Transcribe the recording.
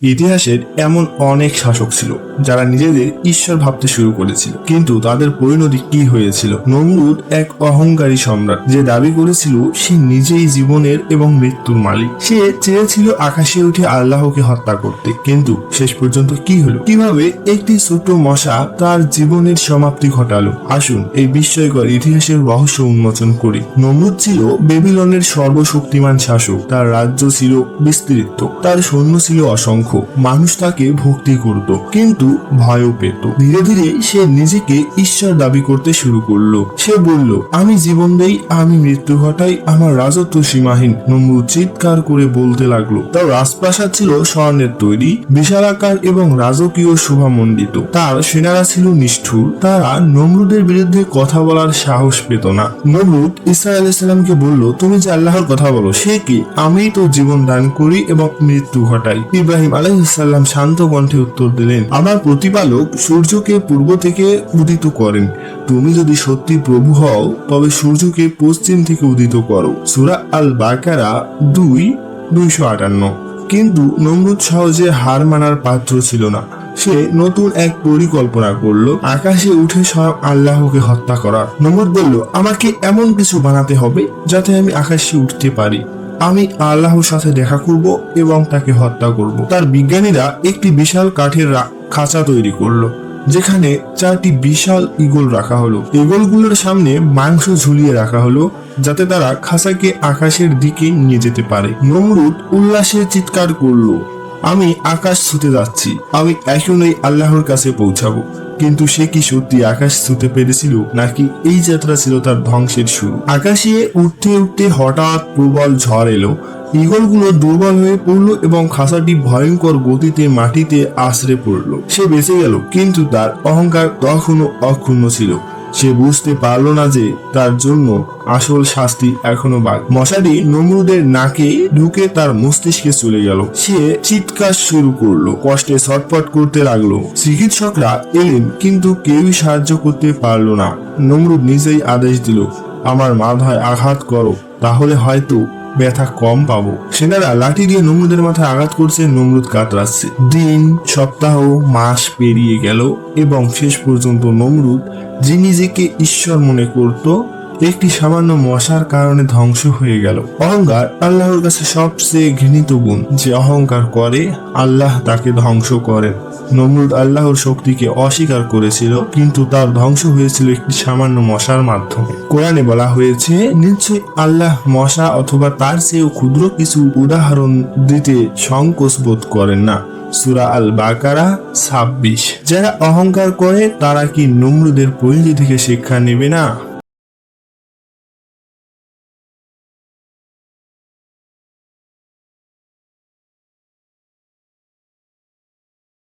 ইতিহাসের এমন অনেক শাসক ছিল, যারা নিজেদের ঈশ্বর ভাবতে শুরু করেছিল। কিন্তু তাদের পরিণতি কি হয়েছিল? নমরুদ এক অহংকারী সম্রাট, যে দাবি করেছিল সে নিজেই জীবনের এবং মৃত্যুর মালিক। সে চেয়েছিল আকাশে উঠে আল্লাহকে হত্যা করতে। কিন্তু শেষ পর্যন্ত কি হলো? কীভাবে একটি ছোট মশা তার জীবনের সমাপ্তি ঘটালো? আসুন এই বিস্ময়কর ইতিহাসের রহস্য উন্মোচন করি। নমরুদ ছিল বেবিলনের সর্বশক্তিমান শাসক। তার রাজ্য ছিল বিস্তৃত। তার সৈন্য ছিল অসংখ্য। মানুষ তাকে ভক্তি করত, কিন্তু ভয়ও পেত। ধীরে ধীরে সে নিজেকে ঈশ্বর দাবি করতে শুরু করল। সে বলল, আমি জীবন দেই, আমি মৃত্যু ঘটাই, আমার রাজত্ব সীমাহীন। নমরুদ চিৎকার করে বলতে লাগল। তার রাজপ্রাসাদ ছিল স্বর্ণের তৈরি, বিশালাকার এবং রাজকীয় শোভামণ্ডিত। তার সেনারা ছিল নিষ্ঠুর, তারা নমরুদের বিরুদ্ধে কথা বলার সাহস পেত না। নমরুদ ইসা আলাইসাল্লামকে বলল, তুমি যে আল্লাহর কথা বলো, সে কি? আমি তো জীবন দান করি এবং মৃত্যু ঘটাই। ইব্রাহিম আলাইসাল্লাম শান্ত কণ্ঠে উত্তর দিলেন, আমার প্রতিপালক সূর্যকে পূর্ব থেকে উদিত করেন। তুমি যদি সত্যি প্রভু হও, তবে সূর্যকে পশ্চিম থেকে উদিত করো। সুরা আল বাকারা দুই, দুইশো আটান্ন। কিন্তু নমরুদ সহজে হার মানার পাত্র ছিল না। সে নতুন এক পরিকল্পনা করল, আকাশে উঠে স্বয়ং আল্লাহকে হত্যা করার। নমরুদ বলল, আমাকে এমন কিছু বানাতে হবে যাতে আমি আকাশে উঠতে পারি। আমি আল্লাহর সাথে দেখা করব এবং তাকে হত্যা করব। তার বিজ্ঞানীরা একটি বিশাল কাঠের খাঁচা তৈরি করল, যেখানে চারটি বিশাল ইগল রাখা হলো। ইগলগুলোর সামনে মাংস ঝুলিয়ে রাখা হলো, যাতে তারা খাঁচাকে আকাশের দিকে নিয়ে যেতে পারে। নমরুদ উল্লাসে চিৎকার করল, আমি আকাশ ছুতে যাচ্ছি। আমি এখনই আল্লাহর কাছে পৌঁছাবো। কিন্তু সে কি সত্যি আকাশ ছুতে পেরেছিল, নাকি এই যাত্রা ছিল তার ধ্বংসের শুরু? আকাশে উঠতে উঠতে হঠাৎ প্রবল ঝড় এলো। ইগলগুলো দুর্বল হয়ে পড়ল এবং খাসাটি ভয়ঙ্কর গতিতে মাটিতে আশ্রে পড়ল। সে বেঁচে গেল, কিন্তু তার অহংকার তখনও অক্ষুণ্ণ ছিল। সে বুঝতে পারল না যে তার জন্য আসল শাস্তি এখনও বাকি। মশাটি নমরুদের নাকে ঢুকে তার মস্তিষ্কে চলে গেল। সে চিৎকার শুরু করল, কষ্টে ছটপট করতে লাগল। চিকিৎসকরা এলেন, কিন্তু কেউই সাহায্য করতে পারল না। নমরুদ নিজেই আদেশ দিল, আমার মাথায় আঘাত করো, তাহলে হয়তো ব্যথা কম পাবো। সেনারা লাঠি দিয়ে নমরুদের মাথায় আঘাত করছে, নমরুদ কাতরাচ্ছে দিন, সপ্তাহ, মাস পেরিয়ে গেল এবং শেষ পর্যন্ত নমরুদ যে নিজেকে ঈশ্বর মনে করত একটি সামান্য মশার কারণে ধ্বংস হয়ে গেল। অহংকার আল্লাহর কাছে সবচেয়ে ঘৃণিত গুণ। যে অহংকার করে, আল্লাহ তাকে ধ্বংস করেন। নমরুদ আল্লাহর শক্তিকে অস্বীকার করেছিল, কিন্তু তার ধ্বংস হয়েছিল একটি সামান্য মশার মাধ্যমে। কোরআনে বলা হয়েছে নিশ্চয়ই আল্লাহ মশা অথবা তার চেয়েও ক্ষুদ্র কিছু উদাহরণ দিতে সংকোচ বোধ করেন না। সুরা আল বাকারা ছাব্বিশ। যারা অহংকার করে, তারা কি নমরুদের পরিধি থেকে শিক্ষা নেবে না?